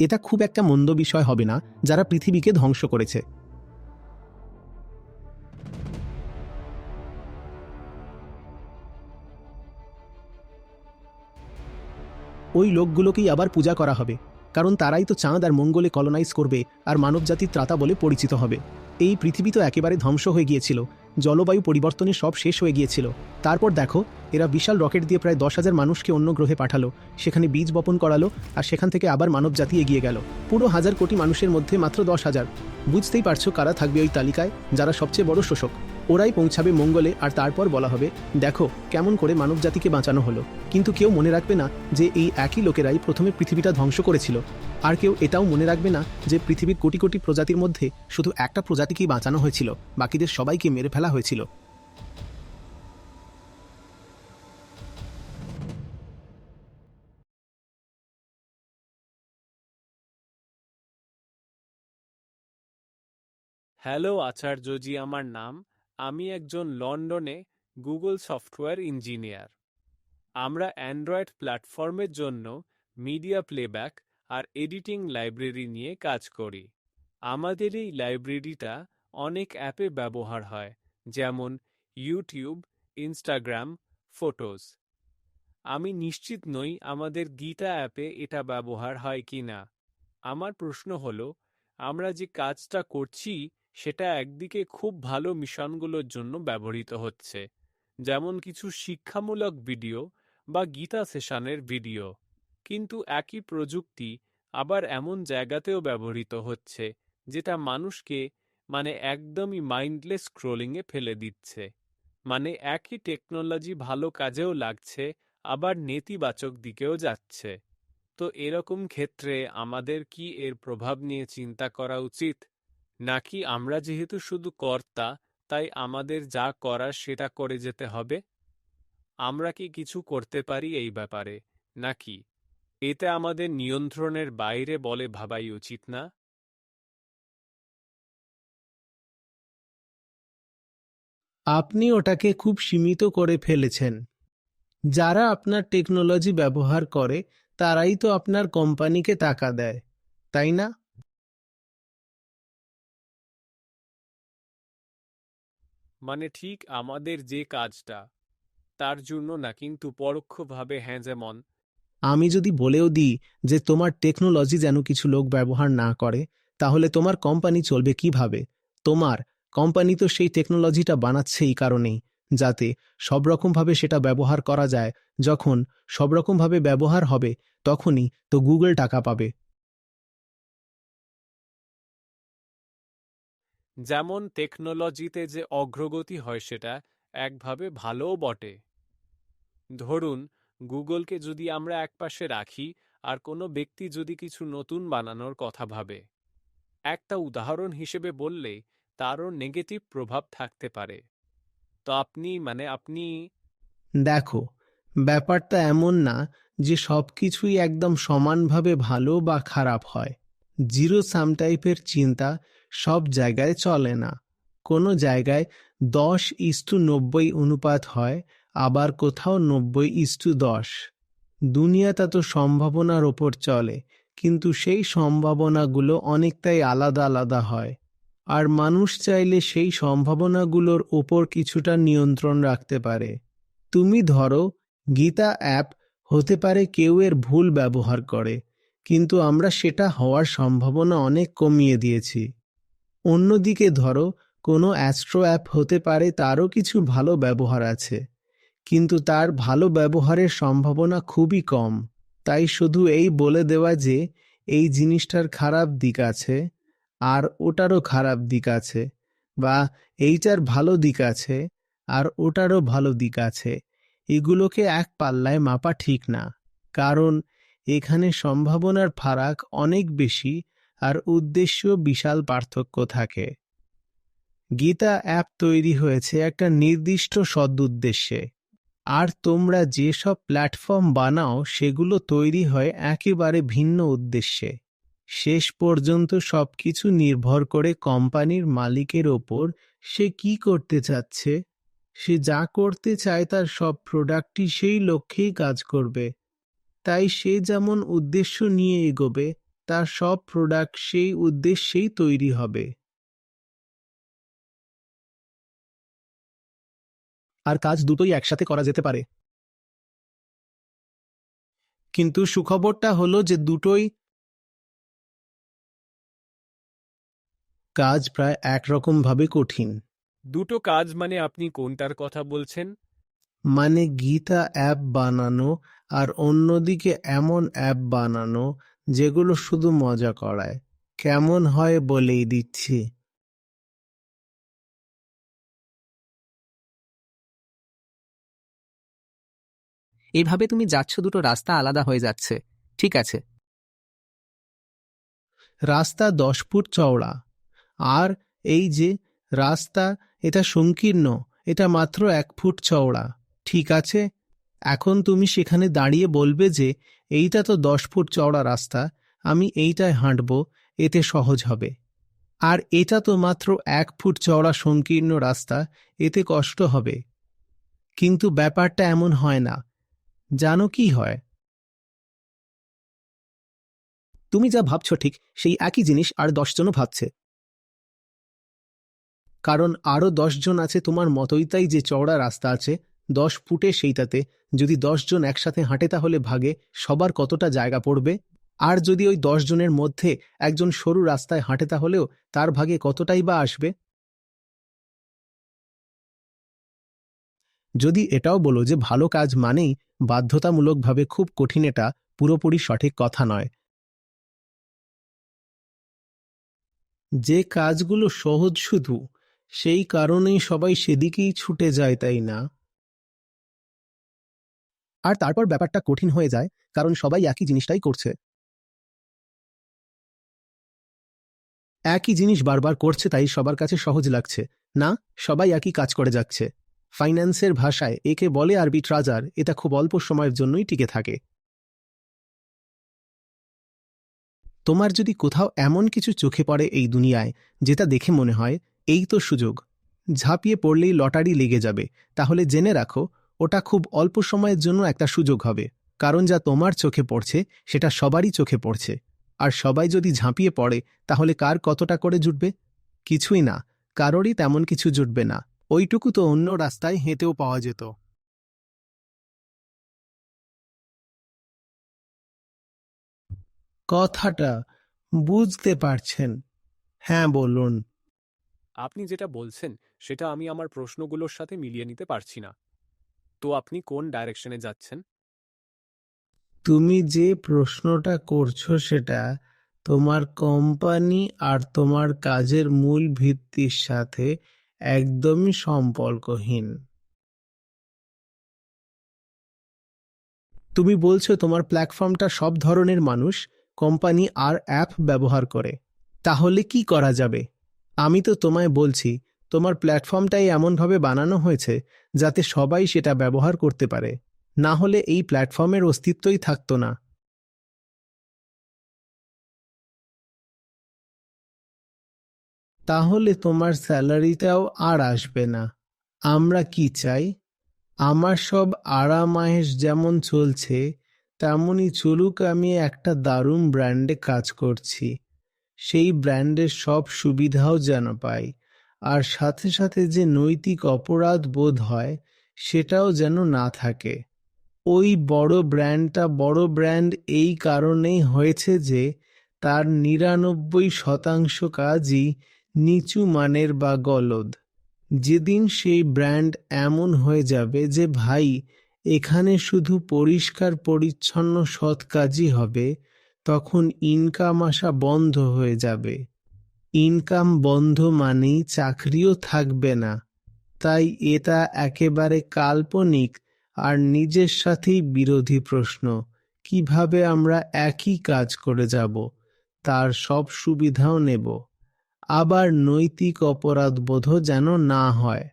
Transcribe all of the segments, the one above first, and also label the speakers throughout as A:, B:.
A: এটা খুব একটা মন্দ বিষয় হবে না, যারা পৃথিবীকে ধ্বংস করেছে। ওই লোকগুলোকেই আবার পূজা করা হবে, কারণ তারাই তো চাঁদ আর মঙ্গলে কলোনাইজ করবে, আর মানবজাতির ত্রাতা বলে পরিচিত হবে। এই পৃথিবী তো একেবারে ধ্বংস হয়ে গিয়েছিল জলবায়ু পরিবর্তনে সব শেষ হয়ে গিয়েছিল। তারপর দেখো, এরা বিশাল রকেট দিয়ে প্রায় দশ হাজার মানুষকে অন্য গ্রহে পাঠালো, সেখানে বীজ বপন করালো আর সেখান থেকে আবার মানব জাতি এগিয়ে গেল। পুরো হাজার কোটি মানুষের মধ্যে মাত্র দশ হাজার। বুঝতেই পারছ কারা থাকবে ওই তালিকায়, যারা সবচেয়ে বড় শোষক। ওরাই পৌঁছাবে মঙ্গলে আর তারপর বলা হবে, দেখো, কেমন করে মানবজাতিকে বাঁচানো হলো। কিন্তু কেউ মনে রাখবে না যে এই একই লোকেরাই প্রথমে পৃথিবীটা ধ্বংস করেছিল। আর কেউ এটাও মনে রাখবে না যে পৃথিবীর কোটি কোটি প্রজাতির মধ্যে শুধু একটা প্রজাতিকেই বাঁচানো হয়েছিল, বাকিদের সবাইকে মেরে ফেলা হয়েছিল।
B: হ্যালো, আচার্যজি, আমার নাম আমি একজন লন্ডনে গুগল সফটওয়্যার ইঞ্জিনিয়ার। আমরা অ্যান্ড্রয়েড প্ল্যাটফর্মের জন্য মিডিয়া প্লেব্যাক আর এডিটিং লাইব্রেরি নিয়ে কাজ করি। আমাদের এই লাইব্রেরিটা অনেক অ্যাপে ব্যবহার হয়, যেমন ইউটিউব, ইনস্টাগ্রাম ফটোজ আমি নিশ্চিত নই আমাদের গীতা অ্যাপে এটা ব্যবহার হয় কি না আমার প্রশ্ন হলো, আমরা যে কাজটা করছি সেটা একদিকে খুব ভালো মিশনগুলোর জন্য ব্যবহৃত হচ্ছে। যেমন কিছু শিক্ষামূলক ভিডিও বা গীতা সেশনের ভিডিও। কিন্তু একই প্রযুক্তি আবার এমন জায়গাতেও ব্যবহৃত হচ্ছে, যেটা মানুষকে মানে একদমই মাইন্ডলেস স্ক্রোলিংয়ে ফেলে দিচ্ছে। মানে একই টেকনোলজি ভালো কাজেও লাগছে, আবার নেতিবাচক দিকেও যাচ্ছে। তো এরকম ক্ষেত্রে আমাদের কি এর প্রভাব নিয়ে চিন্তা করা উচিত? নাকি আমরা যেহেতু শুধু কর্তা, তাই আমাদের যা করার সেটা করে যেতে হবে? আমরা কি কিছু করতে পারি এই ব্যাপারে, নাকি? এতে আমাদের নিয়ন্ত্রণের বাইরে বলে ভাবাই উচিত না?
A: আপনি ওটাকে খুব সীমিত করে ফেলেছেন। যারা আপনার টেকনোলজি ব্যবহার করে, তারাই তো আপনার কোম্পানিকে টাকা দেয়, তাই না?
B: মানে ঠিক আমাদের যে কাজটা, তার জন্য না কিন্তু পরোক্ষভাবে হ্যাঁ যেমন
A: আমি যদি বলেও দিই যে তোমার টেকনোলজি যেন কিছু লোক ব্যবহার না করে, তাহলে তোমার কোম্পানি চলবে কীভাবে? তোমার কোম্পানি তো সেই টেকনোলজিটা বানাচ্ছে এই কারণেই, যাতে সব রকমভাবে সেটা ব্যবহার করা যায়। যখন সব রকমভাবে ব্যবহার হবে, তখনই তো গুগল টাকা পাবে।
B: যেমন টেকনোলজিতে যে অগ্রগতি হয় সেটা একভাবে ভালোও বটে। ধরুন, গুগলকে যদি আমরা একপাশে রাখি আর কোনো ব্যক্তি যদি কিছু নতুন বানানোর কথা ভাবে, একটা উদাহরণ হিসেবে বললে তারও নেগেটিভ প্রভাব থাকতে পারে। তো আপনি মানে আপনি
A: দেখো, ব্যাপারটা এমন না যে সব কিছুই একদম সমানভাবে ভালো বা খারাপ হয়। জিরো সাম টাইপের চিন্তা সব জায়গায় চলে না। কোনো জায়গায় দশ ইস্টু নব্বই অনুপাত হয়, আবার কোথাও নব্বই ইস্টু দশ। দুনিয়াটা তো সম্ভাবনার ওপর চলে, কিন্তু সেই সম্ভাবনাগুলো অনেকটাই আলাদা আলাদা হয়। আর মানুষ চাইলে সেই সম্ভাবনাগুলোর ওপর কিছুটা নিয়ন্ত্রণ রাখতে পারে। তুমি ধরো, গীতা অ্যাপ হতে পারে কেউ এর ভুল ব্যবহার করে, কিন্তু আমরা সেটা হওয়ার সম্ভাবনা অনেক কমিয়ে দিয়েছি। অন্যদিকে ধরো, কোনো অ্যাস্ট্রো অ্যাপ হতে পারে তারও কিছু ভালো ব্যবহার আছে। কিন্তু তার ভালো ব্যবহারের সম্ভাবনা খুবই কম। তাই শুধু এই বলে দেওয়া যে, এই জিনিসটার খারাপ দিক আছে, আর ওটারও খারাপ দিক আছে, বা এইটার ভালো দিক আছে, আর ওটারও ভালো দিক আছে, এগুলোকে এক পাল্লায় মাপা ঠিক না। কারণ এখানে সম্ভাবনার ফারাক অনেক বেশি আর উদ্দেশ্য বিশাল পার্থক্য থাকে। গীতা অ্যাপ তৈরি হয়েছে একটা নির্দিষ্ট সদুদ্দেশ্যে আর তোমরা যেসব প্ল্যাটফর্ম বানাও, সেগুলো তৈরি হয় একেবারে ভিন্ন উদ্দেশ্যে। শেষ পর্যন্ত সবকিছু নির্ভর করে কোম্পানির মালিকের ওপর সে কি করতে চাচ্ছে? সে যা করতে চায় তার সব প্রোডাক্টই সেই লক্ষ্যেই কাজ করবে। তাই সে যেমন উদ্দেশ্য নিয়ে এগোবে তার সব প্রোডাক্ট সেই উদ্দেশ্যেই তৈরি হবে।
C: আর কাজ দুটোই একসাথে করা যেতে পারে।
A: কিন্তু সুখবরটা হলো যে দুটোই কাজ প্রায় একরকম ভাবে কঠিন।
B: দুটো কাজ মানে আপনি কোনটার কথা বলছেন?
A: মানে গীতা অ্যাপ বানানো আর অন্যদিকে এমন অ্যাপ বানানো যেগুলো শুধু মজা করায়। কেমন হয় বলেই দিচ্ছি।
C: এভাবে তুমি যাচ্ছ দুটো রাস্তা আলাদা হয়ে যাচ্ছে। ঠিক আছে।
A: রাস্তা দশ ফুট চওড়া। আর এই যে রাস্তা এটা সংকীর্ণ এটা মাত্র এক ফুট চওড়া। ঠিক আছে? এখন তুমি সেখানে দাঁড়িয়ে বলবে যে, এইটা তো দশ ফুট চওড়া রাস্তা, আমি এইটায় হাঁটব, এতে সহজ হবে। আর এটা তো মাত্র এক ফুট চওড়া সংকীর্ণ রাস্তা, এতে কষ্ট হবে। কিন্তু ব্যাপারটা এমন হয় না। জানো কি হয়?
C: তুমি যা ভাবছ ঠিক, সেই একই জিনিস আর দশজনও ভাবছে।
A: কারণ আরও জন আছে তোমার মতোই তাই যে চওড়া রাস্তা আছে দশ ফুটে সেইটাতে যদি জন একসাথে হাঁটে তাহলে ভাগে সবার কতটা জায়গা পড়বে? আর যদি ওই জনের মধ্যে একজন সরু রাস্তায় হাঁটে তাহলেও তার ভাগে কতটাই বা আসবে? যদি এটাও বলো যে ভালো কাজ মানেই বাধ্যতামূলকভাবে খুব কঠিন এটা পুরোপুরি সঠিক কথা নয়। যে কাজগুলো সহজ শুধু, সেই কারণেই সবাই সেদিকেই ছুটে যায় তাই না?
C: আর তারপর ব্যাপারটা কঠিন হয়ে যায়, কারণ সবাই একই জিনিসটাই করছে।
A: একই জিনিস বারবার করছে, তাই সবার কাছে সহজ লাগছে। না, সবাই একই কাজ করে যাচ্ছে। ফাইন্যান্সের ভাষায়, একে বলে আরবি ট্রাজার এটা খুব অল্প সময়ের জন্যই টিকে থাকে। তোমার যদি কোথাও এমন কিছু চোখে পড়ে এই দুনিয়ায়, যেটা দেখে মনে হয়, এই তো সুযোগ। ঝাঁপিয়ে পড়লেই লটারি লেগে যাবে। তাহলে জেনে রাখো ওটা খুব অল্প সময়ের জন্য একটা সুযোগ হবে, কারণ যা তোমার চোখে পড়ছে, সেটা সবারই চোখে পড়ছে। আর সবাই যদি ঝাঁপিয়ে পড়ে, তাহলে কার কতটা করে জুটবে? কিছুই না, কারোরই তেমন কিছু জুটবে না। ওইটুকু তো অন্য রাস্তায় হেঁটেও পাওয়া যেত। কথাটা বুঝতে পারছেন। হ্যাঁ বলুন।
B: আপনি যেটা বলছেন, সেটা আমি আমার প্রশ্নগুলোর সাথে মিলিয়ে নিতে পারছি না। তো আপনি কোন ডাইরেকশনে যাচ্ছেন?
A: তুমি যে প্রশ্নটা করছ সেটা তোমার কোম্পানি আর তোমার কাজের মূল ভিত্তির সাথে একদমই সম্পর্কহীন। তুমি বলছো তোমার প্ল্যাটফর্মটা সব ধরনের মানুষ কোম্পানি আর অ্যাপ ব্যবহার করে। তাহলে কি করা যাবে? আমি তো তোমায় বলছি, তোমার প্ল্যাটফর্মটাই এমনভাবে বানানো হয়েছে যাতে সবাই সেটা ব্যবহার করতে পারে। না হলে এই প্ল্যাটফর্মের অস্তিত্বই থাকতো না। তাহলে তোমার স্যালারিটাও আর আসবে না। আমরা কি চাই? আমার সব আরামায়েশ যেমন চলছে, তেমনই চলুক আমি একটা দারুণ ব্র্যান্ডে কাজ করছি। সেই ব্র্যান্ডের সব সুবিধাও যেন পাই। আর সাথে সাথে যে নৈতিক অপরাধ বোধ হয়, সেটাও যেন না থাকে। ওই বড় ব্র্যান্ডটা, বড় ব্র্যান্ড এই কারণেই হয়েছে যে, তার নিরানব্বই শতাংশ কাজই নিচু মানের বা গলদ। যেদিন সেই ব্র্যান্ড এমন হয়ে যাবে যে, ভাই, এখানে শুধু পরিষ্কার, পরিচ্ছন্ন, সৎ কাজই হবে, তখন ইনকাম আসা বন্ধ হয়ে যাবে। ইনকাম বন্ধ মানেই চাকরিও থাকবে না। তাই এটা একেবারে কাল্পনিক আর নিজের সাথেই বিরোধী প্রশ্ন, কীভাবে আমরা একই কাজ করে যাব, তার সব সুবিধাও নেব। আবার নৈতিক অপরাধবোধও যেন না হয়।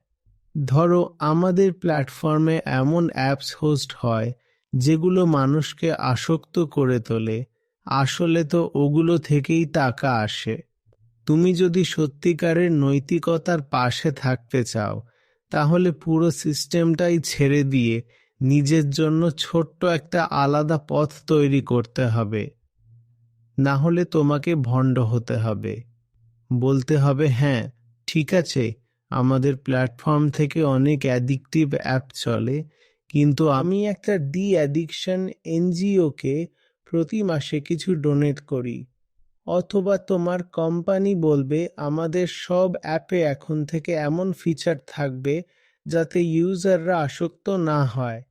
A: ধরো, আমাদের প্ল্যাটফর্মে এমন অ্যাপস হোস্ট হয়, যেগুলো মানুষকে আসক্ত করে তোলে। আসলে তো ওগুলো থেকেই টাকা আসে। তুমি যদি সত্যিকারের নৈতিকতার পাশে থাকতে চাও, তাহলে পুরো সিস্টেমটাই ছেড়ে দিয়ে নিজের জন্য ছোট্ট একটা আলাদা পথ তৈরি করতে হবে। না হলে তোমাকে ভণ্ড হতে হবে। বলতে হবে হ্যাঁ ঠিক আছে, আমাদের প্ল্যাটফর্ম থেকে অনেক অ্যাডিকটিভ অ্যাপ চলে, কিন্তু আমি একটা ডি অ্যাডিকশন এনজিওকে প্রতি মাসে কিছু ডোনেট করি। অথবা তোমার কোম্পানি বলবে, আমাদের সব অ্যাপে এখন থেকে এমন ফিচার থাকবে যাতে ইউজাররা আসক্ত না হয়।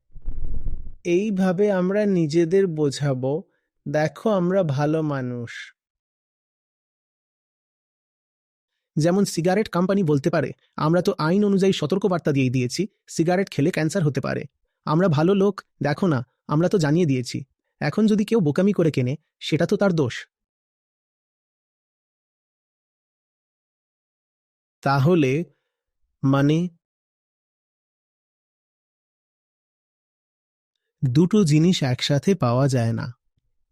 A: এইভাবে আমরা নিজেদের বোঝাবো, দেখো আমরা ভালো মানুষ।
C: যেমন সিগারেট কোম্পানি বলতে পারে, আমরা তো আইন অনুযায়ী সতর্কবার্তা দিয়ে দিয়েছি, সিগারেট খেলে ক্যান্সার হতে পারে। আমরা ভালো লোক, দেখো না, আমরা তো জানিয়ে দিয়েছি। এখন যদি কেউ বোকামি করে কেনে, সেটা তো তার দোষ।
A: তাহলে মানে দুটো জিনিস একসাথে পাওয়া যায় না।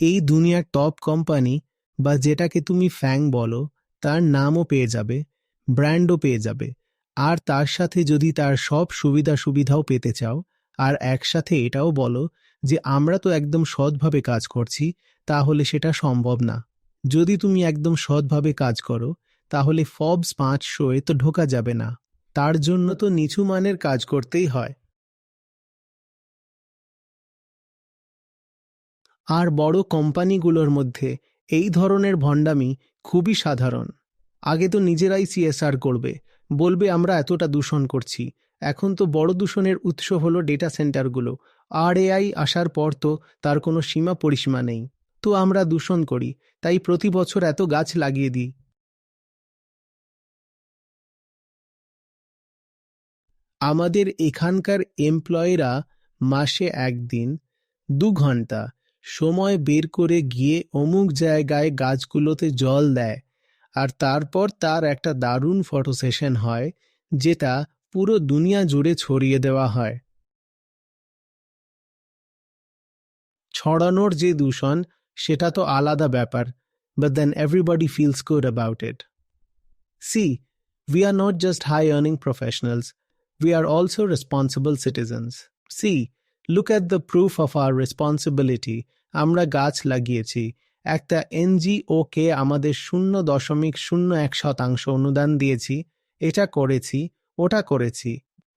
A: এই দুনিয়ার টপ কোম্পানি বা যেটাকে তুমি ফ্যাং বলো, তার নামও পেয়ে যাবে ব্র্যান্ডও পেয়ে যাবে। আর তার সাথে যদি তার সব সুবিধা সুবিধাও পেতে চাও, আর একসাথে এটাও বলো যে আমরা তো একদম সৎভাবে কাজ করছি, তাহলে সেটা সম্ভব না। যদি তুমি একদম সৎভাবে কাজ করো তাহলে ফবস পাঁচশোয় তো ঢোকা যাবে না। তার জন্য তো নিচু মানের কাজ করতেই হয়। আর বড় কোম্পানিগুলোর মধ্যে এই ধরনের ভণ্ডামি খুবই সাধারণ। আগে তো নিজেরাই সিএসআর করবে, বলবে আমরা এতটা দূষণ করছি। এখন তো বড় দূষণের উৎস হলো ডেটা সেন্টারগুলো। আর এআই আসার পর তো তার কোনো সীমা পরিসীমা নেই। তো আমরা দূষণ করি, তাই প্রতি বছর এত গাছ লাগিয়ে দিই। আমাদের এখানকার এমপ্লয়িরা মাসে একদিন দু ঘণ্টা সময় বের করে গিয়ে অমুক জায়গায় গাছগুলোতে জল দেয় আর তারপর তার একটা দারুণ ফটো সেশন হয় যেটা পুরো দুনিয়া জুড়ে ছড়িয়ে দেওয়া হয়। ছড়ানোর যে দূষণ সেটা তো আলাদা ব্যাপার but then everybody feels good about it see we are not just high earning professionals, we are also responsible citizens. See, look at the proof of our responsibility. আমরা গাছ লাগিয়েছি। একটা এনজিও কে আমাদের শূন্য দশমিক শূন্য এক শতাংশ অনুদান দিয়েছি। এটা করেছি ওটা করেছি।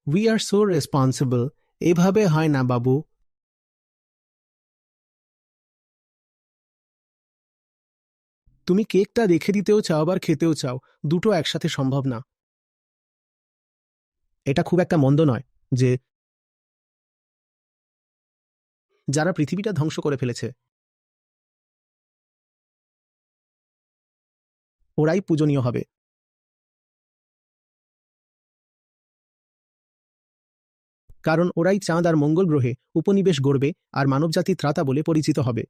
A: উই আর সো রেসপন্সিবল এভাবে হয় না বাবু।
C: তুমি কেকটা রেখে দিতেও চাও আবার খেতেও চাও। দুটো একসাথে সম্ভব না। এটা খুব একটা মন্দ নয় যে যারা পৃথিবীটা ধ্বংস করে ফেলেছে, ওরাই পূজনীয় হবে। কারণ ওরাই চাঁদ আর মঙ্গল গ্রহে উপনিবেশ গড়বে আর মানবজাতি ত্রাতা বলে পরিচিত হবে।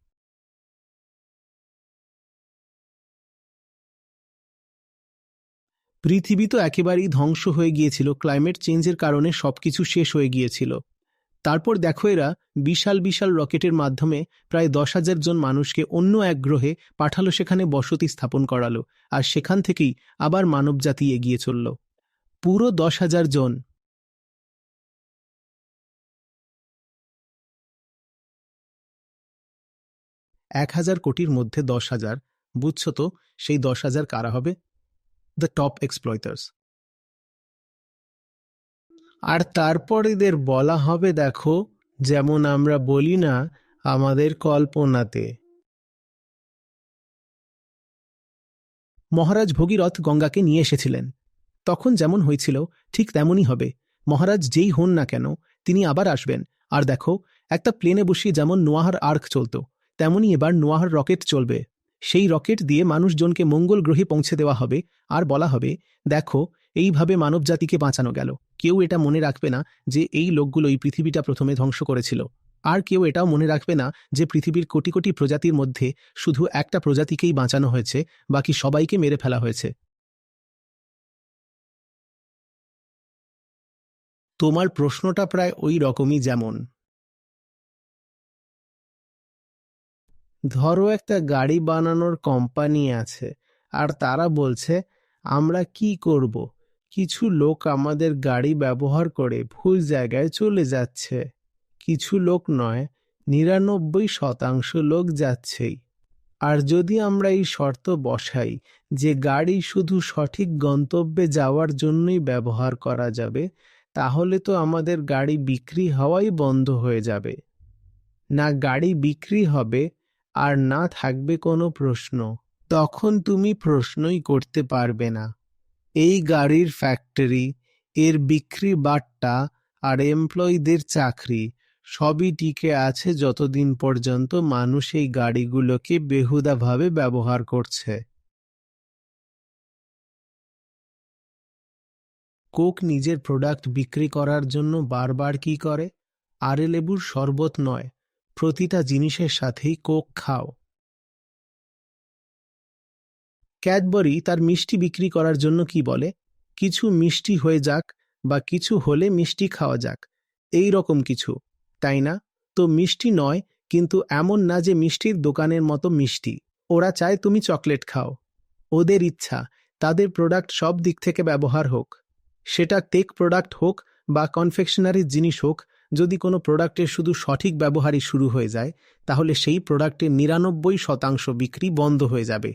A: পৃথিবী তো একেবারেই ধ্বংস হয়ে গিয়েছিল ক্লাইমেট চেঞ্জের কারণে সবকিছু শেষ হয়ে গিয়েছিল। তারপর দেখো এরা বিশাল বিশাল রকেটের মাধ্যমে প্রায় দশ হাজার জন মানুষকে অন্য এক গ্রহে পাঠালো, সেখানে বসতি স্থাপন করালো আর সেখান থেকেই আবার মানবজাতি এগিয়ে চলল। পুরো দশ হাজার জন।
C: এক হাজার কোটির মধ্যে দশ হাজার, বুঝছ তো সেই দশ হাজার কারা হবে? দ্য টপ এক্সপ্লয়টার্স
A: আর তারপর এদের বলা হবে, দেখো, যেমন আমরা বলি না আমাদের কল্পনাতে।
C: মহারাজ ভগীরথ গঙ্গাকে নিয়ে এসেছিলেন। তখন যেমন হয়েছিল, ঠিক তেমনই হবে। মহারাজ যেই হন না কেন, তিনি আবার আসবেন। আর দেখো, একটা প্লেনে বসিয়ে যেমন নোয়াহার আর্ক চলত, তেমনই এবার নোয়াহার রকেট চলবে। সেই রকেট দিয়ে মানুষজনকে মঙ্গল গ্রহে পৌঁছে দেওয়া হবে আর বলা হবে, দেখো, এইভাবে মানবজাতিকে বাঁচানো গেল। কেউ এটা মনে রাখবে না যে এই লোকগুলোই পৃথিবীটা প্রথমে ধ্বংস করেছিল। আর কেউ এটাও মনে রাখবে না যে পৃথিবীর কোটি কোটি প্রজাতির মধ্যে শুধু একটা প্রজাতিকেই বাঁচানো হয়েছে, বাকি সবাইকে মেরে ফেলা হয়েছে।
A: তোমার প্রশ্নটা প্রায় ওই রকমই যেমন। ধরো একটা গাড়ি বানানোর কোম্পানি আছে, আর তারা বলছে, আমরা কি করব? কিছু লোক আমাদের গাড়ি ব্যবহার করে ভুল জায়গায় চলে যাচ্ছে। কিছু লোক নয়, নিরানব্বই শতাংশ লোক যাচ্ছেই। আর যদি আমরা এই শর্ত বসাই যে গাড়ি শুধু সঠিক গন্তব্যে যাওয়ার জন্যই ব্যবহার করা যাবে, তাহলে তো আমাদের গাড়ি বিক্রি হওয়াই বন্ধ হয়ে যাবে। না গাড়ি বিক্রি হবে আর না থাকবে কোনো প্রশ্ন, তখন তুমি প্রশ্নই করতে পারবে না। এই গাড়ির ফ্যাক্টরি এর বিক্রি বাট্টা আর এমপ্লয়ীদের চাকরি, সবই টিকে আছে যতদিন পর্যন্ত মানুষ এই গাড়িগুলোকে বেহুদাভাবে ব্যবহার করছে। কোক নিজের প্রোডাক্ট বিক্রি করার জন্য বারবার কি করে? আরে লেবুর শরবত নয় প্রতিটা জিনিসের সাথেই কোক খাও। ক্যাডবরি তার মিষ্টি বিক্রি করার জন্য কি বলে? কিছু মিষ্টি হয়ে যাক বা কিছু হলে মিষ্টি খাওয়া যাক। এই রকম কিছু। তাই না? তো মিষ্টি নয়, কিন্তু এমন না যে মিষ্টির দোকানের মতো মিষ্টি। ওরা চায় তুমি চকলেট খাও। ওদের ইচ্ছা, তাদের প্রোডাক্ট সব দিক থেকে ব্যবহার হোক। সেটা টেক প্রোডাক্ট হোক বা কনফেকশনারির জিনিস হোক যদি কোনো প্রোডাক্টের শুধু সঠিক ব্যবহারই শুরু হয়ে যায়, তাহলে সেই প্রোডাক্টের নিরানব্বই শতাংশ বিক্রি বন্ধ হয়ে যাবে।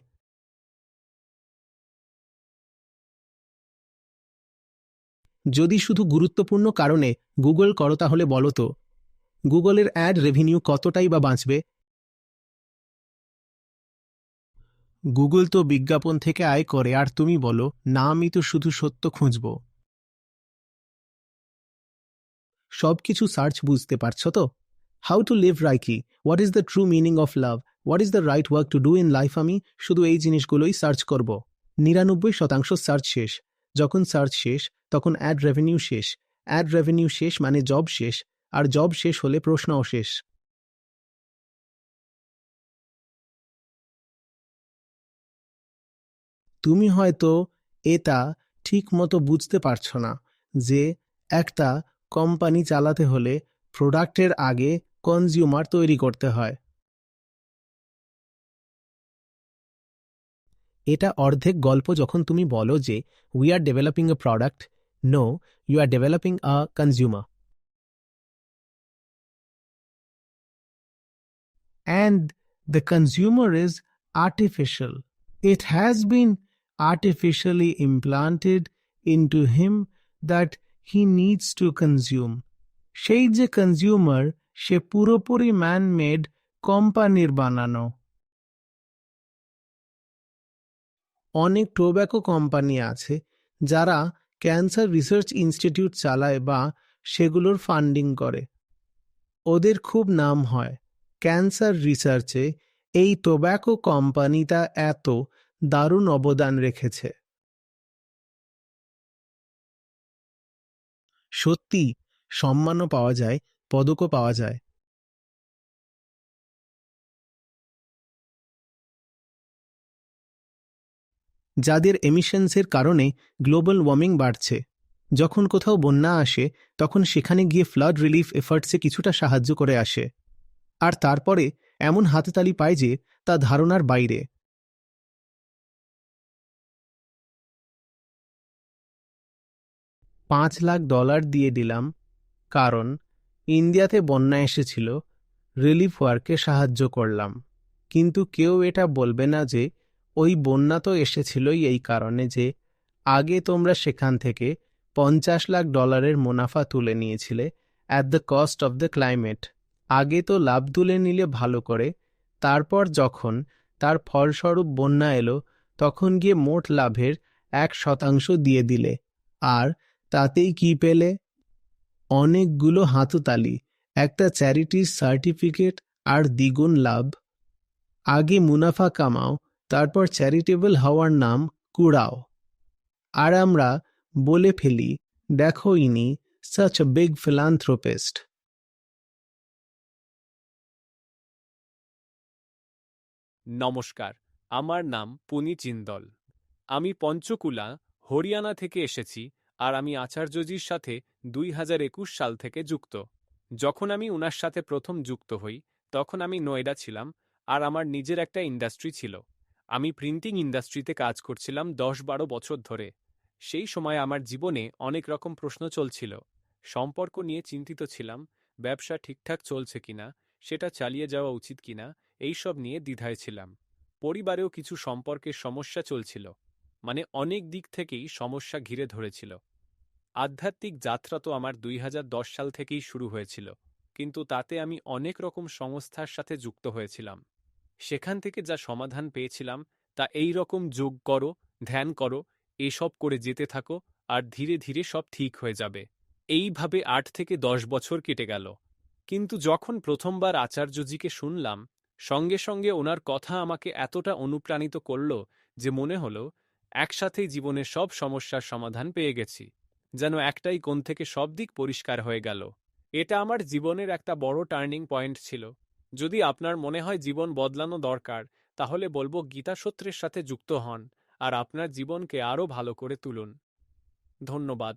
A: যদি শুধু গুরুত্বপূর্ণ কারণে গুগল করো তাহলে বলো তো, গুগলের অ্যাড রেভিনিউ কতটাই বা বাঁচবে? গুগল তো বিজ্ঞাপন থেকে আয় করে, আর তুমি বলো না আমি তো শুধু সত্য খুঁজব। সব কিছু সার্চ বুঝতে পারছ তো? How to live রাইকি what is the true meaning of love what is the right work to do in life আমি? শুধু এই জিনিসগুলোই সার্চ করব। নিরানব্বই শতাংশ সার্চ শেষ। যখন সার্চ শেষ, তখন অ্যাড রেভিনিউ শেষ। অ্যাড রেভিনিউ শেষ মানে জব শেষ, আর জব শেষ হলে প্রশ্নও শেষ। তুমি হয়তো এটা ঠিক মতো বুঝতে পারছ না যে একটা কোম্পানি চালাতে হলে প্রোডাক্টের আগে কনজিউমার তৈরি করতে হয়। এটা অর্ধেক গল্প যখন তুমি বলো যে we are developing a product no you are developing a consumer and the consumer is artificial. It has been artificially implanted into him that he needs to consume সেই যে কনজিউমার সে পুরোপুরি ম্যান মেড কোম্পানির বানানো। অনেক tobacco company আছে যারা cancer research institute চালায় বা সেগুলোর ফান্ডিং করে। ওদের খুব নাম হয় ক্যান্সার রিসার্চে এই টোব্যাকো কোম্পানিটা এত দারুণ অবদান রেখেছে। সত্যি সম্মানও পাওয়া যায়, পদকও পাওয়া যায়। যাদের এমিশনসের কারণে গ্লোবাল ওয়ার্মিং বাড়ছে, যখন কোথাও বন্যা আসে, তখন সেখানে গিয়ে ফ্লাড রিলিফ এফার্টসে কিছুটা সাহায্য করে আসে। আর তারপরে এমন হাততালি পায় যে, তা ধারণার বাইরে। পাঁচ লাখ ডলার দিয়ে দিলাম, কারণ ইন্ডিয়াতে বন্যা এসেছিল, রিলিফ ওয়ার্কে সাহায্য করলাম। কিন্তু কেউ এটা বলবে না যে, ওই বন্যা তো এসেছিলই এই কারণে যে, আগে তোমরা সেখান থেকে পঞ্চাশ লাখ ডলারের মুনাফা তুলে নিয়েছিলে at the cost of the climate আগে তো লাভ তুলে নিলে ভালো করে, তারপর যখন তার ফলস্বরূপ বন্যা এলো, তখন গিয়ে মোট লাভের এক শতাংশ দিয়ে দিলে, আর তাতেই কি পেলে? অনেকগুলো হাততালি, একটা চ্যারিটির সার্টিফিকেট আর দ্বিগুণ লাভ। আগে মুনাফা কামাও, তারপর চ্যারিটেবল হওয়ার নাম কুড়াও। আর আমরা বলে ফেলি, দেখো ইনি সাচ বিগ ফিলান্থ্রোপিস্ট
B: নমস্কার, আমার নাম পুনি চিন্দল। আমি পঞ্চকুলা, হরিয়ানা থেকে এসেছি। আর আমি আচার্যজির সাথে দুই হাজার একুশ সাল থেকে যুক্ত। যখন আমি উনার সাথে প্রথম যুক্ত হই, তখন আমি নয়ডা ছিলাম আর আমার নিজের একটা ইন্ডাস্ট্রি ছিল। আমি প্রিন্টিং ইন্ডাস্ট্রিতে কাজ করছিলাম দশ বারো বছর ধরে। সেই সময় আমার জীবনে অনেক রকম প্রশ্ন চলছিল। সম্পর্ক নিয়ে চিন্তিত ছিলাম, ব্যবসা ঠিকঠাক চলছে কিনা, সেটা চালিয়ে যাওয়া উচিত কিনা, এইসব নিয়ে দ্বিধায় ছিলাম। পরিবারেও কিছু সম্পর্কের সমস্যা চলছিল। মানে অনেক দিক থেকেই সমস্যা ঘিরে ধরেছিল। আধ্যাত্মিক যাত্রা তো আমার দুই হাজার দশ সাল থেকেই শুরু হয়েছিল, কিন্তু তাতে আমি অনেক রকম সংস্থার সাথে যুক্ত হয়েছিলাম। সেখান থেকে যা সমাধান পেয়েছিলাম, তা এই রকম যোগ করো, ধ্যান করো, এসব করে যেতে থাকো, আর ধীরে ধীরে সব ঠিক হয়ে যাবে। এইভাবে আট থেকে দশ বছর কেটে গেল। কিন্তু যখন প্রথমবার আচার্যজিকে শুনলাম, সঙ্গে সঙ্গে ওনার কথা আমাকে এতটা অনুপ্রাণিত করল যে মনে হল, একসাথেই জীবনের সব সমস্যার সমাধান পেয়ে গেছি। যেন একটাই কোণ থেকে সব দিক পরিষ্কার হয়ে গেল। এটা আমার জীবনের একটা বড় টার্নিং পয়েন্ট ছিল। যদি আপনার মনে হয় জীবন বদলানো দরকার, তাহলে বলব গীতা সূত্রের সাথে যুক্ত হন, আর আপনার জীবনকে আরও ভালো করে তুলুন। ধন্যবাদ।